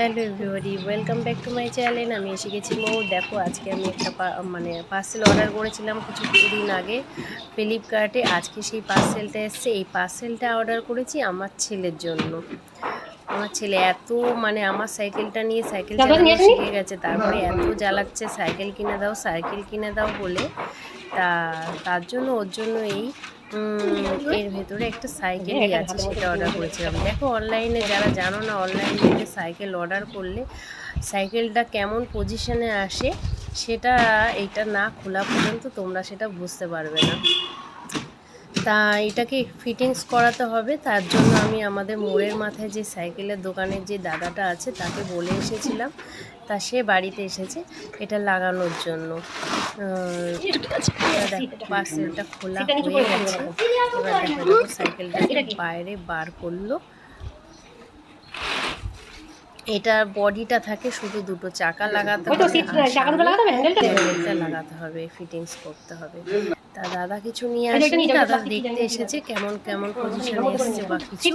Hello everybody welcome back to my channel. আমি এসে গেছি মৌ। দেখো আজকে আমি একটা মানে পার্সেল অর্ডার করেছিলাম কিছু দিন আগে ফ্লিপকার্টে আজকে সেই পার্সেলটা এসছে। এই পার্সেলটা অর্ডার করেছি আমার ছেলের জন্য। আমার ছেলে এত মানে আমার সাইকেলটা নিয়ে সাইকেল চালানো শিখে গেছে। তারপরে এত জ্বালাচ্ছে সাইকেল কিনে দাও সাইকেল কিনে দাও বলে। তা তার জন্য ওর জন্য এই এর ভেতরে একটা সাইকেলই আছে সেটা অর্ডার করেছিলাম। দেখো অনলাইনে যারা জানো না অনলাইন থেকে সাইকেল অর্ডার করলে সাইকেলটা কেমন পজিশনে আসে সেটা এটা না খোলা পর্যন্ত তোমরা সেটা বুঝতে পারবে না। তা এটাকে ফিটিংস করাতে হবে তার জন্য আমি আমাদের মোড়ের মাথায় যে সাইকেলের দোকানের যে দাদাটা আছে তাকে বলে এসেছিলাম। তা সে বাড়িতে এসেছে এটা লাগানোর জন্য। পার্সেলটা খোলা হয়ে গেছে। এবার দেখো সাইকেলটাকে বাইরে বার করল। এটার বডিটা থাকে শুধু দুটো চাকা লাগাতে হবে লাগাতে হবে ফিটিংস করতে হবে। তা দাদা কিছু নিয়ে আসেনি? দাদা দেখতে এসেছে কেমন কেমন পজিশনে এসেছে বা কিছু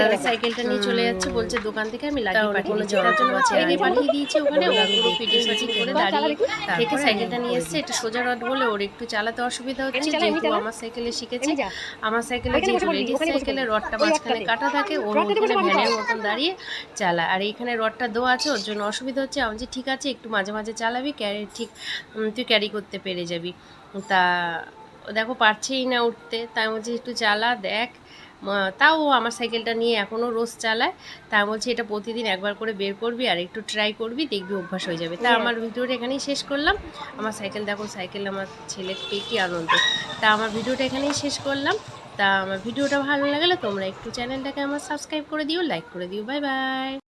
দাদা সাইকেলটা নিয়ে চলে যাচ্ছে বলছে দোকান থেকে আমি লাগিয়ে পাঠিয়ে দিচ্ছি জন্য ছেড়ে পাঠিয়ে দিয়েছে ওখানে? ও পুরো ফিটিং ফিটিং করে দাঁড়িয়ে থেকে সাইকেলটা নিয়ে এসেছে এটা সোজা রড বলে ওর একটু চালাতে অসুবিধা হচ্ছে যেহেতু আমার সাইকেলে শিখেছে। আমার সাইকেলে যেহেতু লেডিস সাইকেলে রডটা মাঝখানে কাটা থাকে ওর পড়বি ভ্যানের মতন দাঁড়িয়ে চালা। আর এখানে রডটা দেওয়া আছে ওর জন্য অসুবিধা হচ্ছে আমি যে ঠিক আছে একটু মাঝে মাঝে চালাবি ক্যারি ঠিক তুই ক্যারি করতে পেরে যাবি তা দেখো পারছেই না উঠতে। তাই বলছি একটু চালা দেখ। তাও আমার সাইকেলটা নিয়ে এখনও রোজ চালায়। তা আমি বলছি এটা প্রতিদিন একবার করে বের করবি আর একটু ট্রাই করবি দেখবি অভ্যাস হয়ে যাবে। তা আমার ভিডিওটা এখানেই শেষ করলাম। আমার সাইকেল দেখো সাইকেল আমার ছেলের পেয়ে কি আনন্দ। তা আমার ভিডিওটা এখানেই শেষ করলাম। তা আমার ভিডিওটা ভালো লাগলে তোমরা একটু চ্যানেলটাকে আমার সাবস্ক্রাইব করে দিও লাইক করে দিও। Bye bye